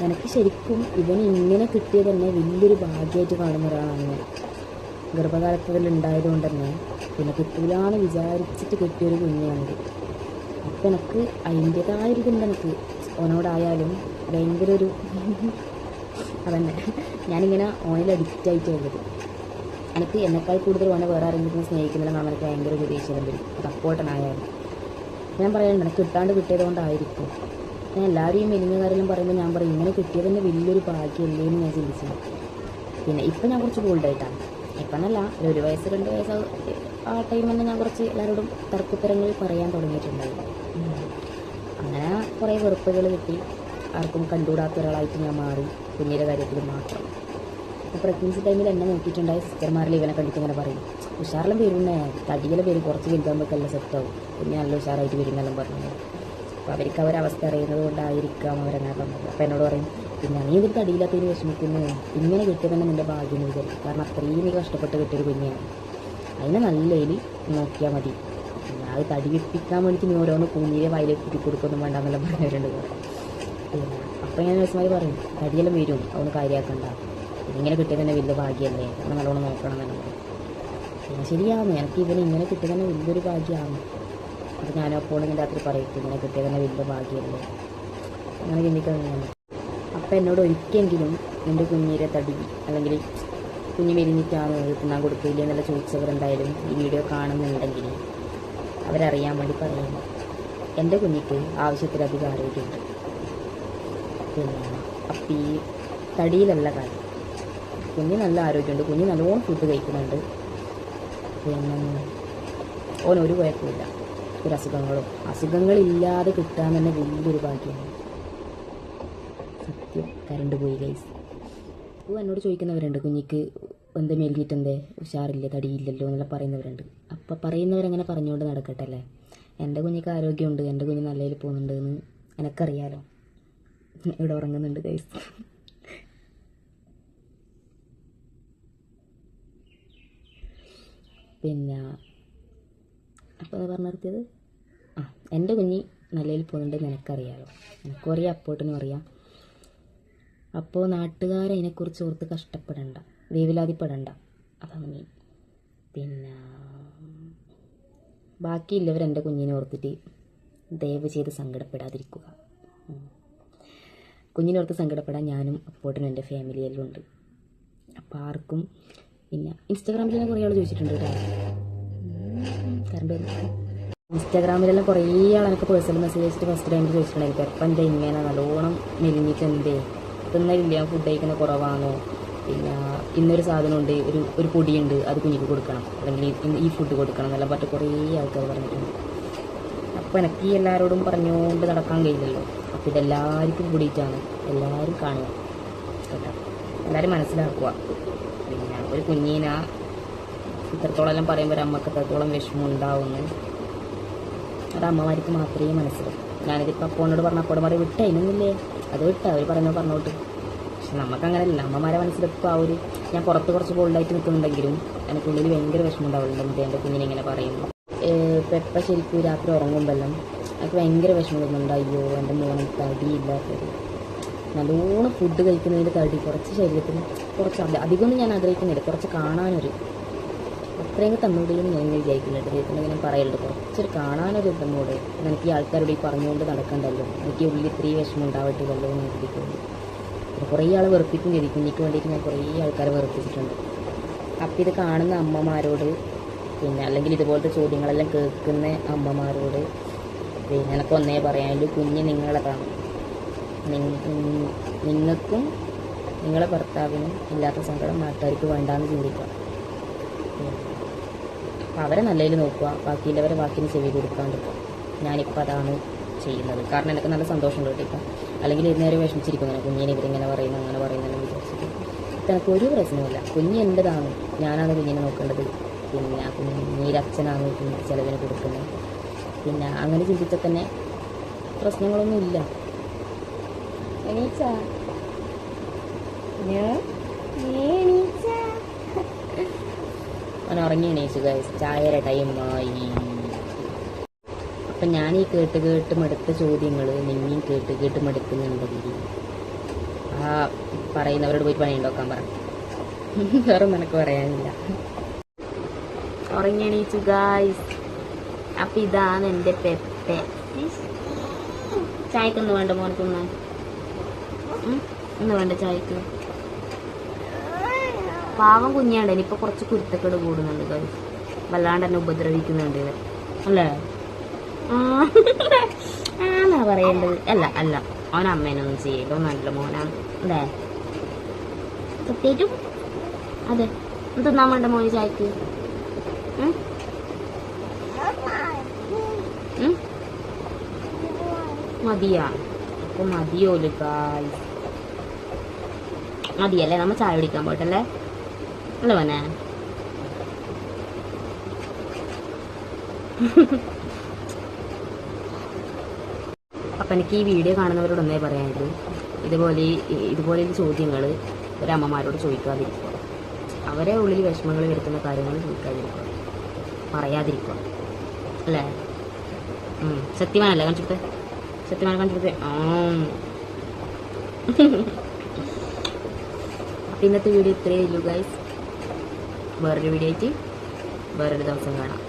S1: എനിക്ക് ശരിക്കും ഇവന് ഇങ്ങനെ കിട്ടിയത് തന്നെ വലിയൊരു ഭാഗ്യമായിട്ട് കാണുന്ന ഒരാളാണ് ഞാൻ. ഗർഭകാലത്ത് ഇതിൽ ഉണ്ടായതുകൊണ്ട് തന്നെ പിന്നെ കിട്ടൂലാന്ന് വിചാരിച്ചിട്ട് കിട്ടിയൊരു കുഞ്ഞാണിത്. അപ്പം എനിക്ക് അതിന്റെതായ ഒരു ഇതുണ്ട് എനിക്ക്. ഓനോടായാലും ഭയങ്കര ഒരു അതന്നെ. ഞാനിങ്ങനെ ഓനിൽ അഡിക്റ്റ് ആയിട്ട് ഉള്ളത്. എനിക്ക് എന്നെക്കാൾ കൂടുതൽ ഓനെ വേറെ ആരെങ്കിലും സ്നേഹിക്കുന്നില്ലെന്നാണ് എനിക്ക് ഭയങ്കര ഒരു ദേഷ്യം വരും. സപ്പോർട്ടനായാലും ഞാൻ പറയുന്നുണ്ട് എനിക്ക് കിട്ടാണ്ട് കിട്ടിയത് കൊണ്ടായിരിക്കും ഞാൻ എല്ലാവരെയും മെലിഞ്ഞുകാരെല്ലാം മെലിഞ്ഞ പറയുമ്പോൾ ഞാൻ പറയും ഇങ്ങനെ കിട്ടിയത് തന്നെ വലിയൊരു ഭാഗ്യമല്ലേ എന്ന് ഞാൻ ചിന്തിച്ചു. പിന്നെ ഇപ്പം ഞാൻ കുറച്ച് ബോൾഡായിട്ടാണ് ഇപ്പം എന്നല്ല ഒരു വയസ്സ് രണ്ട് വയസ്സ് ആ ടൈം തന്നെ ഞാൻ കുറച്ച് എല്ലാവരോടും തർക്കുത്തരങ്ങൾ പറയാൻ തുടങ്ങിയിട്ടുണ്ടായിരുന്നു. അങ്ങനെ കുറേ വെറുപ്പുകൾ കിട്ടി. ആർക്കും കണ്ടുകൂടാത്ത ഒരാളായിട്ട് ഞാൻ മാറി. കുഞ്ഞിന്റെ കാര്യത്തിൽ മാത്രം. അപ്പോൾ പ്രഗ്നൻസി ടൈമിൽ എന്നെ നോക്കിയിട്ടുണ്ടായ സിസ്റ്റർമാരിൽ ഇവനെ കണ്ടിട്ട് ഇങ്ങനെ പറയും. ഉഷാറെല്ലാം വരുന്നേ. തടികളെ പേര് കുറച്ച് വലുതാകുമ്പോഴേക്കെല്ലാം സെറ്റാവും പിന്നെ നല്ല ഉഷാറായിട്ട് വരുന്നെല്ലാം പറഞ്ഞു. അപ്പോൾ അവർക്ക് അവരവസ്ഥ അറിയുന്നത് കൊണ്ടായിരിക്കാം അവരങ്ങനെ പറഞ്ഞത്. അപ്പോൾ എന്നോട് പറയും പിന്നെ നീ ഇതിൽ തടിയില്ലാത്തതിന് വിഷമിക്കുന്നു. ഇങ്ങനെ കിട്ടിയത് തന്നെ നിന്റെ ഭാഗ്യം വിചാരിക്കും കാരണം അത്രയും നീ കഷ്ടപ്പെട്ട് കിട്ടിയൊരു കുഞ്ഞാണ്. അതിനെ നല്ല ഇതിൽ നോക്കിയാൽ മതി. അത് തടി വെപ്പിക്കാൻ വേണ്ടിയിട്ട് നീ ഓരോന്ന് കുഞ്ഞിയെ വയലിൽ കുത്തി കൊടുക്കൊന്നും വേണ്ടെന്നെല്ലാം പറഞ്ഞവരുണ്ട്. അപ്പോൾ ഞാൻ നഴ്സുമാർ പറയും തടിയെല്ലാം വരും. അവന് കാര്യമാക്കണ്ട ഇതിങ്ങനെ കിട്ടിയത് തന്നെ വലിയ ഭാഗ്യമല്ലേ? നമ്മൾ നല്ലോണം നോക്കണം പറയും പിന്നെ ശരിയാണ് എനിക്ക് ഇവന് ഇങ്ങനെ കിട്ടിയത് തന്നെ വലിയൊരു ഭാഗ്യമാണ്. അത് ഞാൻ എപ്പോഴും ഇങ്ങനെ രാത്രി പറയും ഇങ്ങനെ കിട്ടിയത് തന്നെ വലിയ ഭാഗ്യമല്ലേ? അങ്ങനെ ചിന്തിക്കുന്നത് അപ്പം എന്നോട് ഒരിക്കലെങ്കിലും എന്റെ കുഞ്ഞിരെ തടി അല്ലെങ്കിൽ കുഞ്ഞ് മെലിഞ്ഞിട്ടാണ് ഞാൻ കൊടുക്കില്ല എന്നുള്ള ചോദിച്ചവരെന്തായാലും ഈ വീഡിയോ കാണുന്നുണ്ടെങ്കിൽ അവരറിയാൻ വേണ്ടി പറയുന്നു എന്റെ കുഞ്ഞിക്ക് ആവശ്യത്തിലധികം ആരോഗ്യമുണ്ട്. പിന്നെ അപ്പം ഈ തടിയിലുള്ള കാര്യം. കുഞ്ഞ് നല്ല ആരോഗ്യമുണ്ട് കുഞ്ഞ് നല്ലോണം ഫുഡ് കഴിക്കുന്നുണ്ട്. പിന്നെ ഓൻ ഒരു കുഴപ്പമില്ല. ഒരു അസുഖങ്ങളും. അസുഖങ്ങളില്ലാതെ കിട്ടാൻ തന്നെ വലിയൊരു ഭാഗ്യമാണ്. സത്യം. കരണ്ട് പോയി ഗൈസ് അപ്പോൾ എന്നോട് ചോദിക്കുന്നവരുണ്ട് കുഞ്ഞിക്ക് എന്ത് മെലിഞ്ഞിട്ടെന്തേ? ഉഷാറില്ല തടിയില്ലല്ലോ എന്നെല്ലാം പറയുന്നവരുണ്ട്. അപ്പോൾ പറയുന്നവരങ്ങനെ പറഞ്ഞുകൊണ്ട് നടക്കട്ടെ അല്ലേ? എന്റെ കുഞ്ഞിക്ക് ആരോഗ്യമുണ്ട് എന്റെ കുഞ്ഞ് നല്ലതിൽ പോകുന്നുണ്ട് എന്ന് എനിക്കറിയാലോ. ഇവിടെ ഉറങ്ങുന്നുണ്ട് ഗൈസ് പിന്നെ അപ്പോൾ പറഞ്ഞു നിർത്തിയത്? ആ എന്റെ കുഞ്ഞി നല്ലതിൽ പോകുന്നുണ്ട് നിനക്കറിയാലോ എനിക്കും അറിയാം അപ്പോട്ടിനും അറിയാം അപ്പോൾ നാട്ടുകാരെ അതിനെക്കുറിച്ച് ഓർത്ത് കഷ്ടപ്പെടണ്ട. വേവിലാതിപ്പെടണ്ട. അതാണ് മെയിൻ പിന്നെ ബാക്കിയുള്ളവർ എന്റെ കുഞ്ഞിനെ ഓർത്തിട്ട് ദയവ് ചെയ്ത് സങ്കടപ്പെടാതിരിക്കുക. കുഞ്ഞിനോർത്ത് സങ്കടപ്പെടാൻ ഞാനും അപ്പോട്ടിനും എന്റെ ഫാമിലിയെല്ലാം ഉണ്ട്. അപ്പോൾ ആർക്കും പിന്നെ ഇൻസ്റ്റാഗ്രാമിൽ തന്നെ കുറേ ആൾ ചോദിച്ചിട്ടുണ്ട് കേട്ടോ കറണ്ട് ഇൻസ്റ്റാഗ്രാമിലെല്ലാം കുറേ ആൾ എനിക്ക് പേഴ്സണൽ മെസ്സേജ് അയച്ചിട്ട് ഫസ്റ്റ് ടൈം ചോദിച്ചിട്ടുണ്ടായിരിക്കും അപ്പം എന്താ ഇങ്ങനെ? നല്ലോണം മെലിഞ്ഞിട്ട് എന്തേ? തിന്നലില്ല ഫുഡ് കഴിക്കുന്ന കുറവാണോ പിന്നെ ഇന്നൊരു സാധനമുണ്ട്. ഒരു ഒരു പൊടിയുണ്ട്. അത് കുഞ്ഞിക്ക് കൊടുക്കണം. അല്ലെങ്കിൽ ഈ ഫുഡ് കൊടുക്കണം എന്നെല്ലാം പറഞ്ഞിട്ട് കുറേ ആൾക്കാർ പറഞ്ഞിട്ടുണ്ട്. അപ്പോൾ എനിക്ക് ഈ എല്ലാവരോടും പറഞ്ഞുകൊണ്ട് നടക്കാൻ കഴിയില്ലല്ലോ. അപ്പോൾ ഇതെല്ലാവർക്കും കൂടിയിട്ടാണ്. എല്ലാവരും കാണുക. കേട്ടോ? എല്ലാവരും മനസ്സിലാക്കുക. ഒരു കുഞ്ഞീന. ഇത്രത്തോളം എല്ലാം പറയുമ്പോൾ ഒരു അമ്മയ്ക്ക് എത്രത്തോളം വിഷമം ഉണ്ടാവുമെന്ന് അത് അമ്മമാർക്ക് മാത്രമേ മനസ്സിലാവും. ഞാനിതിപ്പോൾ അപ്പോനോട് പറഞ്ഞ അപ്പോട് പറയും വിട്ട അതിനൊന്നുമില്ലേ? അത് വിട്ട അവർ പറഞ്ഞു പറഞ്ഞോട്ട്. പക്ഷെ നമുക്ക് അങ്ങനെയല്ല അമ്മമാരെ മനസ്സിലിപ്പോൾ ആ ഒരു ഞാൻ പുറത്ത് കുറച്ച് ബോൾഡായിട്ട് നിൽക്കുന്നുണ്ടെങ്കിലും എനിക്കുള്ളിൽ ഭയങ്കര വിഷമം ഉണ്ടാവുന്നുണ്ട് എന്റെ കുഞ്ഞിനെ ഇങ്ങനെ പറയുന്നു ഇപ്പം എപ്പോൾ ശരിക്കും രാത്രി ഉറങ്ങുമ്പോഴെല്ലാം എനിക്ക് ഭയങ്കര വിഷമം വരുന്നുണ്ട്. അയ്യോ എന്റെ മോനെ തടിയില്ലാത്തത്. നല്ലോണം ഫുഡ് കഴിക്കുന്നതിന്റെ തടി. കുറച്ച് ശരീരത്തിന് കുറച്ച് അധി- അധികമൊന്നും ഞാൻ ആഗ്രഹിക്കുന്നില്ല. കുറച്ച് കാണാനൊരു അത്രയും തന്നൂടെയും ഞാൻ വിചാരിക്കുന്നുണ്ട് ദൈവത്തിന്റെ ഇങ്ങനെ പറയുള്ളൂ കുറച്ചൊരു കാണാനൊരു തന്നൂടെ എനിക്ക് ഈ ആൾക്കാരോട് ഈ പറഞ്ഞുകൊണ്ട് നടക്കണ്ടല്ലോ. എനിക്ക് ഉള്ളിൽ ഇത്രയും വിഷമം ഉണ്ടാവട്ടില്ലല്ലോ എന്ന് ചിന്തിക്കുന്നു കുറേ ആൾ വെറുപ്പിക്കും ചെയ്തു. എനിക്ക് വേണ്ടിയിട്ട് ഞാൻ കുറേ ആൾക്കാരെ വെറുപ്പിച്ചിട്ടുണ്ട്. അപ്പം ഇത് കാണുന്ന അമ്മമാരോട് പിന്നെ അല്ലെങ്കിൽ ഇതുപോലത്തെ ചോദ്യങ്ങളെല്ലാം കേൾക്കുന്ന അമ്മമാരോട് പിന്നെ എനിക്ക് ഒന്നേ പറയാനുള്ളൂ. കുഞ്ഞ് നിങ്ങളതാണ് നിങ്ങൾക്കും നിങ്ങളെ ഭർത്താവിനും ഇല്ലാത്ത സങ്കടം നാട്ടുകാർക്ക് വേണ്ടാന്ന് ചിന്തിക്കുക. അപ്പം അവരെ നല്ലതിൽ നോക്കുക. ബാക്കിയുള്ളവരെ ബാക്കിന് ചെവി കൊടുക്കാണ്ടിരിക്കുക. ഞാനിപ്പോൾ അതാണ് ചെയ്യുന്നത്. കാരണം എനിക്ക് നല്ല സന്തോഷം കേട്ടോ അല്ലെങ്കിൽ ഇന്നേരം വിഷമിച്ചിരിക്കും ഇങ്ങനെ കുഞ്ഞിനെ ഇവരിങ്ങനെ പറയുന്നു അങ്ങനെ പറയുന്നതെന്ന് വിചാരിച്ചിട്ട് ഇപ്പം എനിക്ക് ഒരു പ്രശ്നമില്ല കുഞ്ഞ് എന്റെതാണ് ഞാനാണ് കുഞ്ഞിനെ നോക്കേണ്ടത്. പിന്നെ ആ കുഞ്ഞിന്റെ അച്ഛനാണ് കുഞ്ഞിന് ചിലവിന് കൊടുക്കുന്നത്. പിന്നെ അങ്ങനെ ചിന്തിച്ചാൽ തന്നെ പ്രശ്നങ്ങളൊന്നും ഇല്ല. എണീച്ചാ. എണീച്ചാ. അവൻ ഉറങ്ങി എണീച്ചു ഗൈസ് ചായയുടെ ടൈമായി അപ്പം ഞാൻ ഈ കേട്ട് കേട്ട് മടുത്ത ചോദ്യങ്ങൾ നിന്നെയും കേട്ട് കേട്ട് മടുക്കുന്നുണ്ടെങ്കിൽ ആ പറയുന്നവരോട് പോയി പണി ഉണ്ടാക്കാൻ പറ. വേറെ നിനക്ക് പറയാനില്ല. ഉറങ്ങി എണീച്ചു ഗായ്സ് അപ്പം ഇതാണ് എന്റെ പെപ്പെ. ചായക്കൊന്നു വേണ്ട മോനക്കൊന്ന് ഒന്ന് വേണ്ട ചായക്ക്. പാവം കുഞ്ഞാണ്ട് ഇനിയിപ്പോ കുറച്ച് കുരുത്തക്കേട് കൂടുന്നുണ്ട് guys. വല്ലാണ്ട് എന്നെ ഉപദ്രവിക്കുന്നുണ്ട് ഇവൻ. അല്ലേ? ആന്നാ പറയേണ്ടത്. അല്ല അല്ല. അവൻ അമ്മേനൊന്നും ചെയ്യില്ല. നല്ല മോനാണ്. അല്ലേ? പ്രത്യേകിച്ചും അതെ. ഇത് തിന്നാൻ വേണ്ട മോന് ചായക്ക്? മതിയാ. അപ്പൊ മതിയോൽ കായ് മതിയല്ലേ? നമ്മ ചായ കുടിക്കാൻ പോയിട്ടല്ലേ? അല്ല മോനെ. അപ്പം എനിക്ക് ഈ വീഡിയോ കാണുന്നവരോട് ഒന്നേ പറയാനുള്ളൂ. ഇതുപോലെ ഇതുപോലെ ചോദ്യങ്ങൾ ഒരമ്മമാരോട് ചോദിക്കാതിരിക്കുക. അവരെ ഉള്ളിൽ വിഷമങ്ങൾ വരുത്തുന്ന കാര്യങ്ങൾ ചോദിക്കാതിരിക്കുക. പറയാതിരിക്കുക. അല്ലേ. സത്യമാനല്ലേ കണ്ടിട്ട് സത്യമാന കണ്ടിട്ട് അപ്പം ഇന്നത്തെ വീഡിയോ ഇത്രയേ ഉള്ളൂ ഗൈസ് വേറൊരു വീഡിയോ ആയിട്ട് വേറൊരു ദിവസം കാണാം.